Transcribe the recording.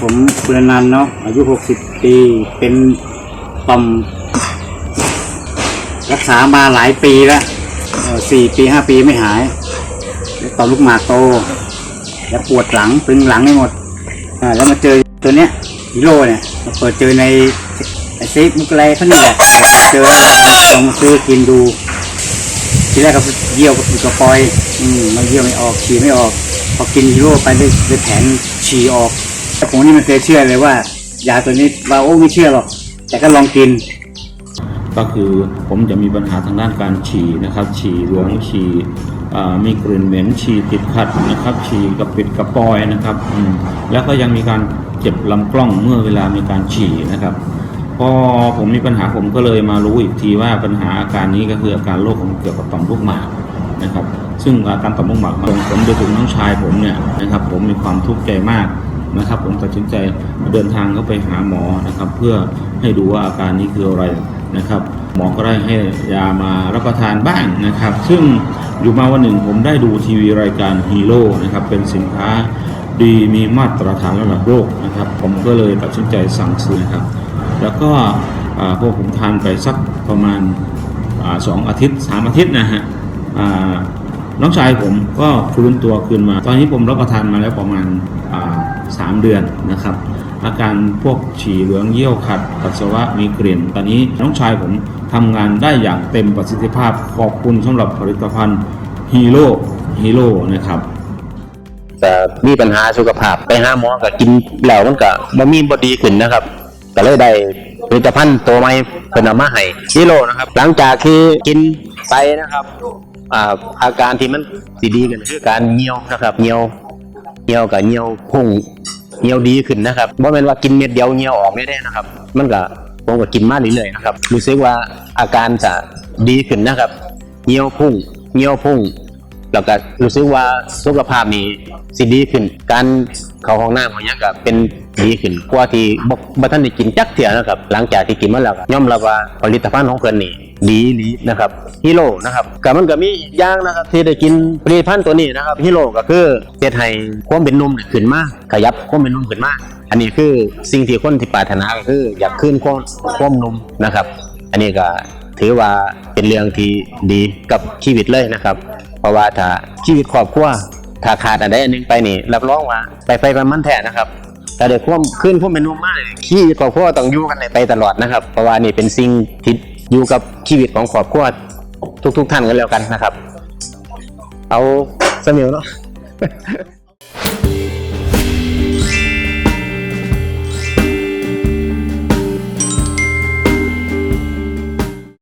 ผมคุณนันเนาะอายุหกสิบปี เป็นต่อม รักษามาหลายปีแล้วสี่ปีห้าปีไม่หาย แล้วต่อมลูกหมากโต แล้วปวดหลังตึงหลังไม่หมดอ่าแล้วมาเจอตัวเนี้ยฮีโร่เนี่ยมาเปิดเจอในไอซีมุกอะไรเขานี่แหละเจอแล้วลองซื้อกินดูทีแรกก็เยี่ยวกับกระปอย อืมมันเยี่ยวไม่ออกฉี่ไม่ออก พอกินฮีโร่ไปได้แผนฉี่ออก แต่ผมนี่ไม่เคยเชื่อเลยว่า ยาตัวนี้ว่าโอ้ไม่เชื่อหรอก แต่ก็ลองกิน ก็คือผมจะมีปัญหาทางด้านการฉี่นะครับ ฉี่หลืองฉี่มีกลิ่นเหม็นฉี่ติดขัดนะครับ ฉี่กระปิดกระปอยนะครับแล้วก็ยังมีการเจ็บลำกล้องเมื่อเวลามีการฉี่นะครับพอผมมีปัญหาผมก็เลยมารู้อีกทีว่าปัญหาอาการนี้ก็คืออาการโรคของเกี่ยวกับต่อมลูกหมากนะครับ ซึ่งอาการต่อมลูกหมากส่งผลไปถึงน้องชายผมเนี่ยนะครับ ผมมีความทุกข์ใจมาก นะครับ ผมตัดสินใจเดินทางเข้าไปหาหมอนะครับ เพื่อให้ดูว่าอาการนี้คืออะไรนะครับ หมอก็ได้ให้ยามารับประทานบ้างนะครับ ซึ่งอยู่มาวันหนึ่งผมได้ดูทีวีรายการฮีโร่นะครับเป็นสินค้าดีมีมาตรฐานระดับโลกนะครับ ผมก็เลยตัดสินใจสั่งซื้อนะครับ แล้วก็พวกผมทานไปสักประมาณสองอาทิตย์สามอาทิตย์นะฮะน้องชายผมก็ฟื้นตัวคืนมา ตอนนี้ผมรับประทานมาแล้วประมาณ อ่าสามเดือนนะครับ อาการพวกฉี่เหลืองเยี่ยวขัดปัสสาวะมีกลิ่น ตอนนี้น้องชายผมทำงานได้อย่างเต็มประสิทธิภาพขอบคุณสำหรับผลิตภัณฑ์ฮีโร่ฮีโร่นะครับก็มีปัญหาสุขภาพไปหาหมอก็กินแล้วมันก็บ่มีบ่ดีขึ้นนะครับก็เลยได้ผลิตภัณฑ์ตัวใหม่เพิ่นอามาให้กิโลนะครับ หลังจากที่กินไปนะครับอาอาการที่มันสิดีขึ้นคือการเหี่ยวนะครับเหี่ยว เหี่ยวกับเหี่ยวพุ่งเหี่ยวดีขึ้นนะครับบ่แม่นว่ากินเม็ดเดียวเหี่ยวออกไม่ได้นะครับ มันก็ผมก็กินมากเรื่อยๆนะครับรู้สึกว่าอาการจะดีขึ้นนะครับเหี่ยวพุ่งเหี่ยวพุ่งแล้วก็รู้สึกว่าสุขภาพนี้สิดีขึ้น การเข้าห้องน้ำของยังก็เป็น ดีขึ้นกว่าที่บ่บ่ทันได้กินจักเที่ยนะครับ หลังจากที่กินมาแล้วก็ยอมรับว่าผลิตภัณฑ์ของเพิ่นนี่ดีดีนะครับฮีโร่นะครับก็มันก็มีอีกอย่างนะครับ ที่ได้กินผลิตภัณฑ์ตัวนี้นะครับฮีโร่ก็คือเฮ็ดให้ความเป็นนุ่มนี่ขึ้นมาขยับความเป็นนุ่มขึ้นมาอันนี้คือสิ่งที่คนที่ปรารถนาก็คือ อยากขึ้นความความนุ่มนะครับ อันนี้ก็ถือว่าเป็นเรื่องที่ดีกับชีวิตเลยนะครับ เพราะว่าถ้าชีวิตครอบครัวถ้าขาดอันใดอันหนึงไปนี่รับรองว่าไปไปมันมันแท้นะครับ แต่เด็กความขึ้นควมเป็นนุ่มมากชีวิตครอบพ่อต้องอยู่กันไปตลอดนะครับ เพราะว่านี่เป็นสิ่งที่อยู่กับชีวิตของครอบครัวทุก ๆ ท่านกันแล้วกันนะครับ เอาเสมิวเนาะ